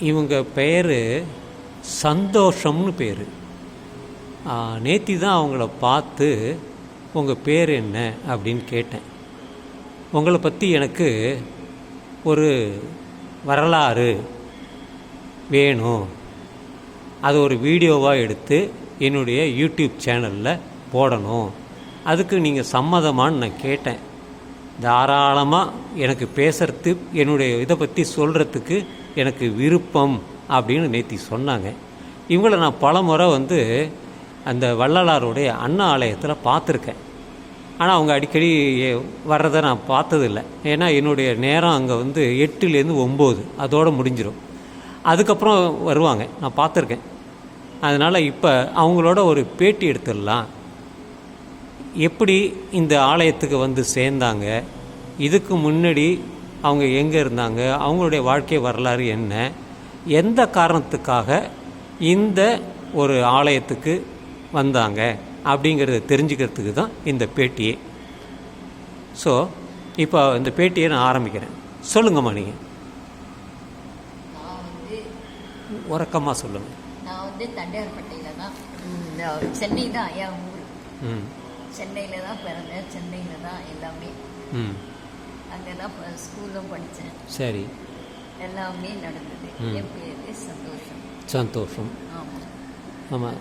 இவங்க பெயர் சந்தோஷம்னு பேர். நேத்தி தான் அவங்கள பார்த்து உங்கள் பேர் என்ன? அப்படின்னு கேட்டேன். உங்களை பற்றி எனக்கு ஒரு வரலாறு வேணும். அது ஒரு வீடியோவாக எடுத்து என்னுடைய யூடியூப் சேனலில் போடணும். அதுக்கு நீங்கள் சம்மதமான்னு நான் கேட்டேன். தாராளமாக எனக்கு பேசுறது என்னுடைய இதை பற்றி சொல்கிறதுக்கு எனக்கு விருப்பம் அப்படின்னு நேத்தி சொன்னாங்க. இவங்களை நான் பல முறை வந்து அந்த வள்ளலாருடைய அண்ணா ஆலயத்தில் பார்த்துருக்கேன். ஆனால் அவங்க அடிக்கடி வர்றதை நான் பார்த்ததில்ல. ஏன்னா என்னுடைய நேரம் அங்கே வந்து எட்டுலேருந்து ஒம்பது. அதோடு முடிஞ்சிடும் அதுக்கப்புறம் வருவாங்க. நான் பார்த்துருக்கேன். அதனால் இப்போ அவங்களோட ஒரு பேட்டி எடுத்துடலாம். எப்படி இந்த ஆலயத்துக்கு வந்து சேர்ந்தாங்க? இதுக்கு முன்னாடி அவங்க எங்கே இருந்தாங்க அவங்களுடைய வாழ்க்கை வரலாறு என்ன எந்த காரணத்துக்காக இந்த ஒரு ஆலயத்துக்கு வந்தாங்க அப்படிங்கிறத தெரிஞ்சுக்கிறதுக்கு தான் இந்த பேட்டியே. ஸோ இப்போ இந்த பேட்டியை நான் ஆரம்பிக்கிறேன். சொல்லுங்கம்மா நீங்கள் உறக்கமாக சொல்லுங்கள் நான் வந்து தண்டையார்பட்டையில் தான் இந்த சென்னை தான் என் ஊர் ம். சென்னையில் தான் பிறந்தேன் சென்னையில் தான் எல்லாமே. ம். அங்கே தான் ஸ்கூலும் படித்தேன் சரி. எல்லாமே நடந்தது. என் பேர் சந்தோஷம். சந்தோஷம். ஆமாம் ஆமாம்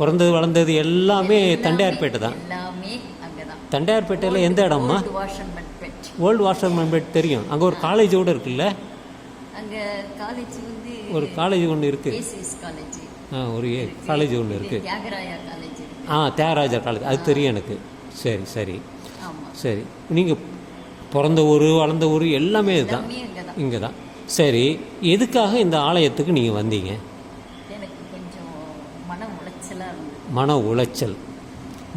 பிறந்தது வளர்ந்தது எல்லாமே தண்டையார்பேட்டை தான். எல்லாமே அங்கே தான் தண்டையார்பேட்டையில் எந்த இடம்மா? ஓல்டு வாஷர்மேன் பேட் தெரியும். அங்கே ஒரு காலேஜ் கூட இருக்குல்ல? அங்கே காலேஜ் வந்து ஒரு காலேஜ் ஒன்று இருக்குது காலேஜ் ஆ ஒரு காலேஜ் ஒன்று இருக்குது ஆ தியாகராஜர் காலேஜ் அது தெரியும் எனக்கு. சரி சரி. சரி. நீங்கள் பிறந்த ஊர் வளர்ந்த ஊர் எல்லாமே இதுதான். இங்கே தான் சரி எதுக்காக இந்த ஆலயத்துக்கு நீங்கள் வந்தீங்க? மன உளைச்சல்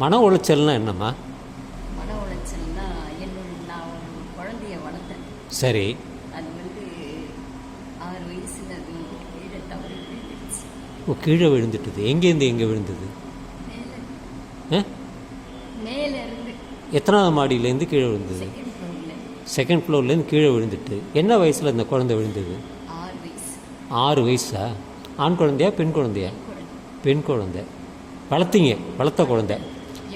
மன உளைச்சல்னா என்னம்மா? மன உளைச்சல்னா என்னோட நான் ஒரு குழந்தைய வளர்த்தேன். சரி. அது வந்து ஆறு வயசுல அது கீழே தவறி விழுந்துருச்சு. ஓ கீழே விழுந்துட்டுது. எங்கேருந்து எங்கே விழுந்தது? மேலே. இருந்து எத்தனாவது மாடியிலேருந்து கீழே விழுந்தது? செகண்ட் ஃப்ளோரில் செகண்ட் ஃப்ளோர்லேருந்து கீழே விழுந்துட்டு என்ன வயசில் இந்த குழந்தை விழுந்தது? ஆறு வயசு. ஆண் குழந்தையா பெண் குழந்தையா? குழந்தை. பெண் குழந்தை. வளர்த்தீங்க வளர்த்த குழந்தை.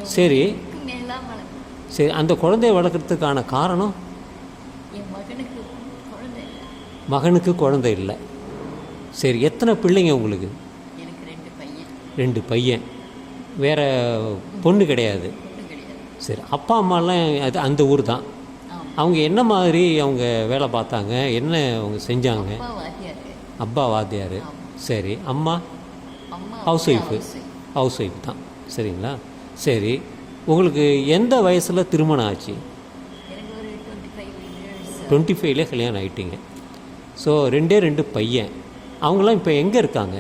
சரி. சரி அந்த குழந்தைய வளர்க்குறதுக்கான காரணம்? மகனுக்கு குழந்தை இல்லை. சரி எத்தனை பிள்ளைங்க உங்களுக்கு? ரெண்டு பையன். ரெண்டு பையன். வேற பொண்ணு கிடையாது. சரி அப்பா அம்மாலாம் அது அந்த ஊர் தான். அவங்க என்ன மாதிரி அவங்க வேலை பார்த்தாங்க? என்ன அவங்க செஞ்சாங்க? அப்பா வாத்தியார். சரி. அம்மா? ஹவுஸ் ஒய்ஃபு ஹவுஸ் ஒய்ஃப் தான். சரிங்களா? சரி. உங்களுக்கு எந்த வயசில் திருமணம் ஆச்சு? டுவெண்ட்டி ஃபைவ்ல கல்யாணம் ஆகிட்டீங்க ஸோ ரெண்டே ரெண்டு பையன். அவங்களாம் இப்போ எங்கே இருக்காங்க?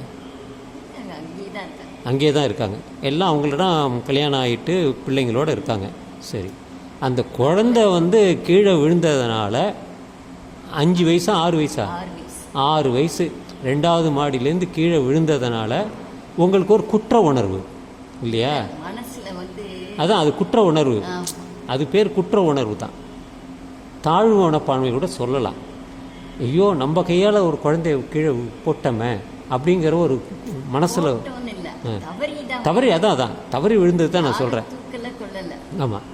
அங்கேயே தான் இருக்காங்க. எல்லாம் அவங்களிடம் கல்யாணம் ஆகிட்டு பிள்ளைங்களோட இருக்காங்க. சரி. அந்த குழந்தை வந்து கீழே விழுந்ததுனால அஞ்சு வயசா ஆறு வயசா? ஆறு வயசு. ரெண்டாவது மாடியிலேருந்து கீழே விழுந்ததுனால உங்களுக்கு ஒரு குற்ற உணர்வு இல்லையா? அதான் அது குற்ற உணர்வு. அது பேர் குற்ற உணர்வு தான். தாழ்வு மனப்பான்மை கூட சொல்லலாம். ஐயோ நம்ம கையால் ஒரு குழந்தைய கீழே போட்டோமே அப்படிங்கிற ஒரு மனசில் தவறி அதான் அதான். தவறி விழுந்தது தான் நான் சொல்கிறேன் ஆமாம்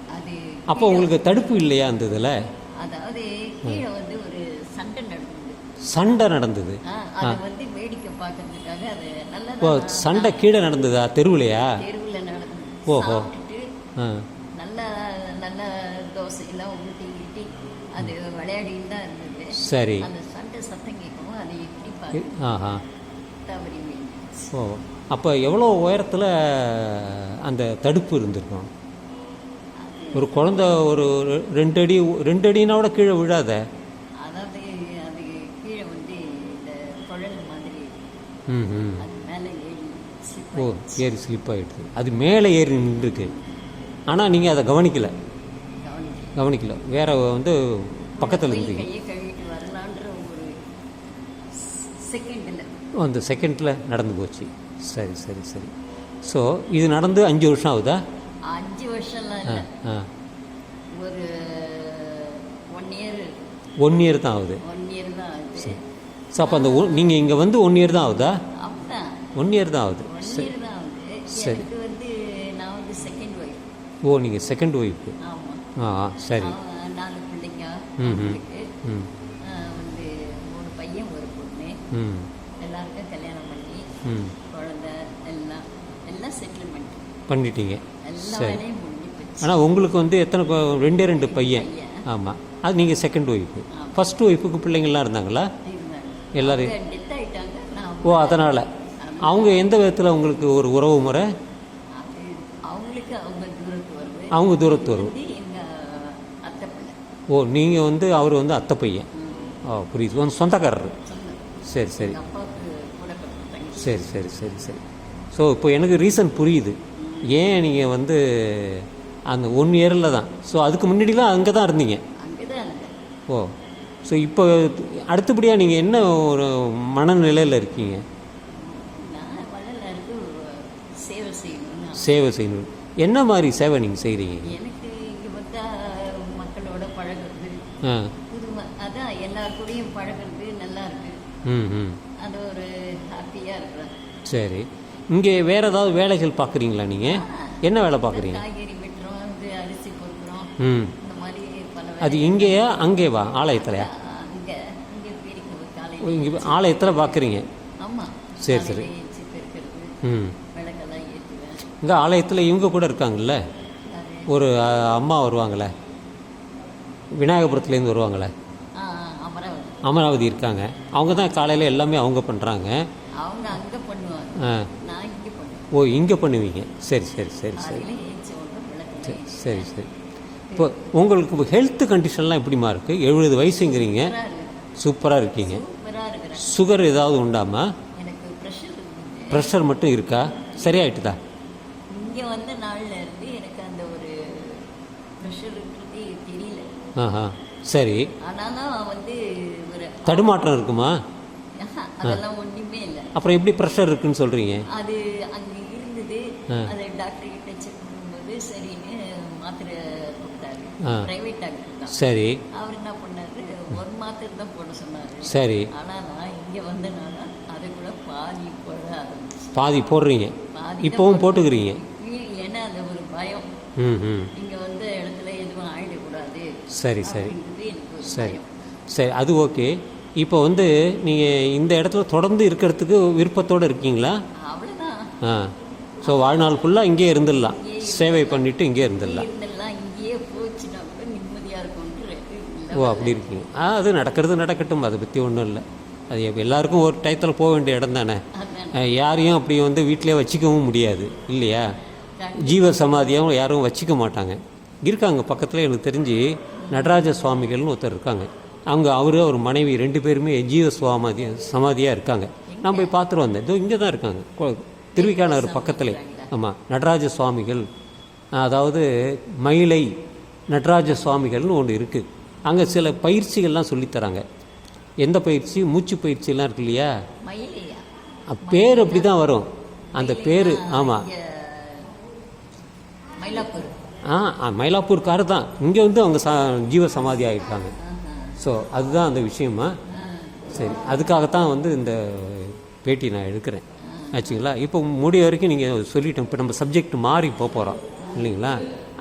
அப்போ உங்களுக்கு தடுப்பு இல்லையா அந்த இதில்? அதாவது கீழே வந்து ஒரு சண்டை நடந்தது. சண்டை நடந்தது. அதை வந்து வேடிக்கை பார்க்கறதுக்காக அது ஓ நல்லா சண்டை கீழே நடந்ததா? தெருவுலையா? தெருவில் நடந்தது. ஓஹோ. நல்ல நல்ல தோசையெல்லாம் ஊட்டி ஊட்டி அது விளையாடிட்டு தான் இருந்தது. சரி. அந்த சண்டை சத்தம் கேட்கவும் அதை எப்படி பார்த்து ஆஹா. தவறி ஓ அப்போ எவ்வளோ உயரத்தில் அந்த தடுப்பு இருந்திருக்கும்? ஒரு குழந்த ஒரு ரெண்டு அடி ரெண்டு அடினா கூட கீழே விழாத? ஓ. ஏறி ஸ்லிப் ஆகிடுது அது மேலே ஏறி நின்றுருக்கு. ஆனால் நீங்கள் அதை கவனிக்கல. கவனிக்கல. வேற வந்து பக்கத்தில் இருந்தீங்க அந்த செகண்டில் நடந்து போச்சு. சரி சரி சரி. ஸோ இது நடந்து அஞ்சு வருஷம் ஆகுதா? அஞ்சு வருஷம்லாம் இல்லை. ஒரு ஒன் இயர் ஒன் இயர் தான் ஆகுது. ஒன் இயர் தான் ஆகுது. ஸோ அப்போ அந்த நீங்கள் இங்கே வந்து ஒன் இயர் தான் ஆகுதா? ஒன் இயர் தான் ஆகுது. சரி. வந்து நான் வந்து செகண்ட் ஒய்ஃப் ஓ நீங்கள் செகண்ட் ஒய்ஃபு ஆ சரி. நாலு பிள்ளைங்க. ம், வந்து மூணு பையன் ஒரு பொண்ணு. ம். எல்லாருக்கும் கல்யாணம் பண்ணி ம். குழந்தை எல்லாம் எல்லாம் செட்டில்மெண்ட் பண்ணிட்டீங்க. சரி. ஆனால் உங்களுக்கு வந்து எத்தனை ரெண்டே ரெண்டு பையன். ஆமாம் அது நீங்கள் செகண்ட் ஒய்ஃபு ஆமா. ஃபர்ஸ்ட் ஒய்ஃபுக்கு பிள்ளைங்கள்லாம் இருந்தாங்களா? இருந்தாங்க. எல்லாரும் ஓ அதனால். அவங்க எந்த விதத்தில் உங்களுக்கு ஒரு உறவு முறை? அவங்க தூரத்து வரும் வந்து ஓ நீங்கள் வந்து அவர் வந்து அத்தை பையன். ஓ புரியுது. உங்க சொந்தக்காரர். சரி சரி. சரி சரி சரி சரி. ஸோ இப்போ எனக்கு ரீசன் புரியுது. ஏன் நீங்கள் வந்து அந்த ஒன் இயரில் தான்? ஸோ அதுக்கு முன்னாடிலாம் அங்கே தான் இருந்தீங்க. ஓ ஸோ இப்போ அடுத்தபடியாக நீங்கள் என்ன ஒரு மனநிலையில் இருக்கீங்க? சேவை செய்யணும். என்ன மாதிரி சேவை நீங்கள் செய்கிறீங்க மக்களோட பழகுறது. ஆ. புது ம- அதான் எல்லார் கூடயும் பழகுறது நல்லா இருக்கு. ம் ம். அது ஒரு ஹாப்பியா இருக்கிறேன் சரி. இங்கே வேறு ஏதாவது வேலைகள் பார்க்குறீங்களா நீங்கள் என்ன வேலை பார்க்குறீங்க? ம். அது இங்கேயா அங்கேவா? ஆலயத்துலையா இங்க ஆலயத்தில் பார்க்குறீங்க? சரி, சரி. ம். இங்கே ஆலயத்தில் இவங்க கூட இருக்காங்கல்ல? ஒரு அம்மா வருவாங்களே? விநாயகபுரத்துலேருந்து வருவாங்களே? அமராவதி. இருக்காங்க. அவங்க தான் காலையில் எல்லாமே அவங்க பண்ணுறாங்க அவங்க அங்க பண்ணுவாங்க. ஆ. நான் இங்க பண்ணுவேன். ஓ இங்கே பண்ணுவீங்க. சரி சரி சரி சரி. சரி, சரி இப்போ உங்களுக்கு ஹெல்த் கண்டிஷன்லாம் எப்படிமா இருக்குது எழுபது வயசுங்கிறீங்க. சூப்பராக இருக்கீங்க. சுகர் ஏதாவது உண்டாமா ப்ரெஷர் மட்டும் இருக்கா? சரியாயிட்டுதா? இங்க வந்த நாள்ல இருந்து எனக்கு அந்த ஒரு ப்ரெஷர்ன்றதே தெரியல. ஆஹா. சரி. ஆனாலும் வந்து ஒரு தடுமாற்றம் இருக்குமா? அதெல்லாம் இல்லை. அப்புறம் எப்படி ப்ரெஷர் இருக்குன்னு சொல்கிறீங்க அது அங்க இருந்தது. அது டாக்டர் கிட்ட செக் பண்ணும்போது சரின்னு மாத்திரை கொடுத்தாரு. பிரைவேட் டாக்டர் தான். சரி. அவர் என்ன பண்ணாரு? ஒரு மாத்திரை தான் போட சொன்னாரு. சரி. ஆனா நான் இங்க வந்தனால அது கூட பாதி போட ஆரம்பிச்சு. பாதி போடுறீங்க. பாதி இப்போவும் போட்டுக்கிறீங்க. ஏன்னா அந்த ஒரு பயம். ம் இங்க வந்த இடத்துல எதுவும் ஆயிடக்கூடாது. சரி சரி. சரி. சரி அது ஓகே இப்போ வந்து நீங்கள் இந்த இடத்துல தொடர்ந்து இருக்கிறதுக்கு விருப்பத்தோடு இருக்கீங்களா? ஆ. ஸோ வாழ்நாள் ஃபுல்லாக இங்கே இருந்துடலாம். சேவை பண்ணிவிட்டு இங்கே இருந்துடலாம். இங்கேயே ஓ அப்படி இருக்கீங்க. ஆ அது நடக்கிறது நடக்கட்டும். அதை பற்றி ஒன்றும் இல்லை. அது எல்லாருக்கும் ஒரு டயத்தில் போக வேண்டிய இடம் தானே. யாரையும் அப்படி வந்து வீட்டிலே வச்சுக்கவும் முடியாது. இல்லையா? ஜீவ சமாதியாகவும் யாரும் வச்சுக்க மாட்டாங்க. இருக்காங்க. பக்கத்தில் எனக்கு தெரிஞ்சு நடராஜ சுவாமிகள்னு ஒருத்தர் இருக்காங்க. அவங்க அவரு அவர் மனைவி ரெண்டு பேருமே ஜீவ சுவாமதி சமாதியாக இருக்காங்க. நான் போய் பார்த்துட்டு வந்தேன். இதோ இங்கே தான் இருக்காங்க. கொ- திருவிக்கா நகர் பக்கத்தில். ஆமாம் நடராஜ சுவாமிகள் அதாவது மயிலை நடராஜ சுவாமிகள்னு ஒன்று இருக்குது அங்கே சில பயிற்சிகள்லாம் சொல்லித் தராங்க எந்த பயிற்சி? மூச்சு பயிற்சியெல்லாம் இருக்கு இல்லையா? பேர் அப்படி தான் வரும். அந்த பேர் ஆமாம் ஆ மயிலாப்பூர்காரர் தான் இங்கே வந்து அவங்க ச ஜீவ சமாதி ஆஹா. ஸோ அதுதான் அந்த விஷயமா? சரி அதுக்காகத்தான் வந்து இந்த பேட்டி நான் எடுக்கிறேன். ஆச்சுங்களா? இப்போ முடிய வரைக்கும் நீங்கள் சொல்லிட்டோம் இப்போ நம்ம சப்ஜெக்ட் மாறி போக போகிறோம் இல்லைங்களா?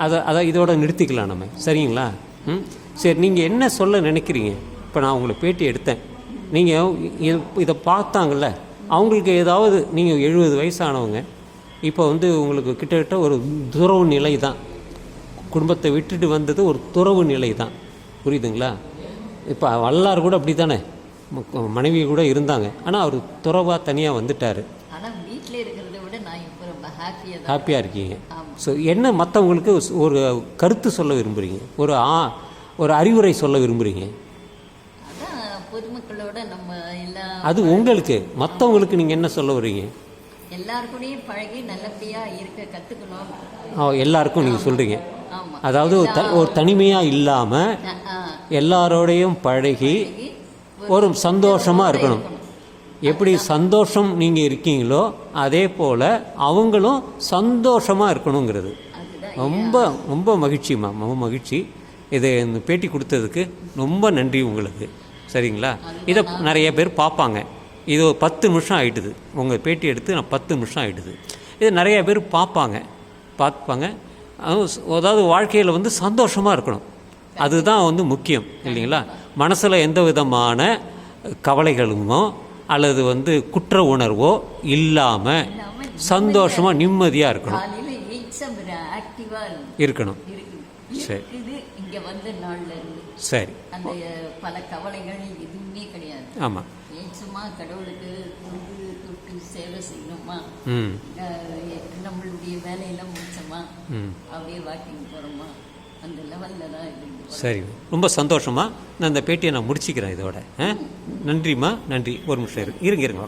அதை அதை இதோட நிறுத்திக்கலாம் நம்ம சரிங்களா? ம்? சரி நீங்கள் என்ன சொல்ல நினைக்கிறீங்க? இப்போ நான் உங்களை பேட்டி எடுத்தேன். நீங்கள் இதை பார்த்தாங்கல்ல அவங்களுக்கு ஏதாவது நீங்கள் எழுபது வயசானவங்க இப்போ வந்து உங்களுக்கு கிட்டத்தட்ட ஒரு துறவு நிலை தான் குடும்பத்தை விட்டுட்டு வந்தது ஒரு துறவு நிலை தான் புரியுதுங்களா? இப்போ வல்லார் கூட அப்படி தானே மனைவி கூட இருந்தாங்க. ஆனால் அவர் துறவாக தனியாக வந்துட்டார். ஹாப்பியாக இருக்கீங்க. ஸோ என்ன மற்றவங்களுக்கு ஒரு கருத்து சொல்ல விரும்புகிறீங்க ஒரு ஆ ஒரு அறிவுரை சொல்ல விரும்புகிறீங்க பொதுமக்களோட நம்ம எல்லா அது உங்களுக்கு. மற்றவங்களுக்கு நீங்கள் என்ன சொல்ல வர்றீங்க? எல்லார் கூடயும் பழகி நல்லபடியா இருக்க கத்துக்கணும். ஆ, எல்லாருக்கும் நீங்கள் சொல்கிறீங்க அதாவது ஒரு தனிமையாக இல்லாமல். எல்லாரோடையும் பழகி ஒரு சந்தோஷமாக இருக்கணும். எப்படி சந்தோஷம் நீங்கள் இருக்கீங்களோ அதே போல் அவங்களும் சந்தோஷமாக இருக்கணுங்கிறது. ரொம்ப ரொம்ப மகிழ்ச்சிம்மா ரொம்ப மகிழ்ச்சி. இதை இந்த பேட்டி கொடுத்ததுக்கு ரொம்ப நன்றி உங்களுக்கு. சரிங்களா? இதை நிறைய பேர் பார்ப்பாங்க. இது ஒரு பத்து நிமிஷம் ஆகிட்டுது உங்கள் பேட்டி எடுத்து நான் பத்து நிமிஷம் ஆயிடுது இது நிறைய பேர் பார்ப்பாங்க. பார்ப்பாங்க. அதுவும் அதாவது வாழ்க்கையில் வந்து சந்தோஷமாக இருக்கணும். அதுதான் வந்து முக்கியம் இல்லைங்களா? மனசில் எந்த விதமான கவலைகளுமோ அல்லது வந்து குற்ற உணர்வோ இல்லாமல் சந்தோஷமாக நிம்மதியாக இருக்கணும். இருக்கணும். சரி. இருக்குது. இங்க வந்த நாள்ல இருந்து. சரி. அந்த பல கவலைகள் எதுவுமே கிடையாது. ஆமாம் ஏச்சுமா கடவுளுக்கு தொண்டு தொட்டு சேவை செய்யணுமா? நம்மளுடைய வேலையெல்லாம் முடிச்சோமா? அப்படியே வாக்கிங் போகிறோமா அந்த லெவலில் தான் இருக்கு சரி ரொம்ப சந்தோஷமா நான் இந்த பேட்டியை நான் முடிச்சுக்கிறேன் இதோட ஆ? நன்றிம்மா நன்றி. ஒரு நிமிஷம் இரு இருங்க இருங்க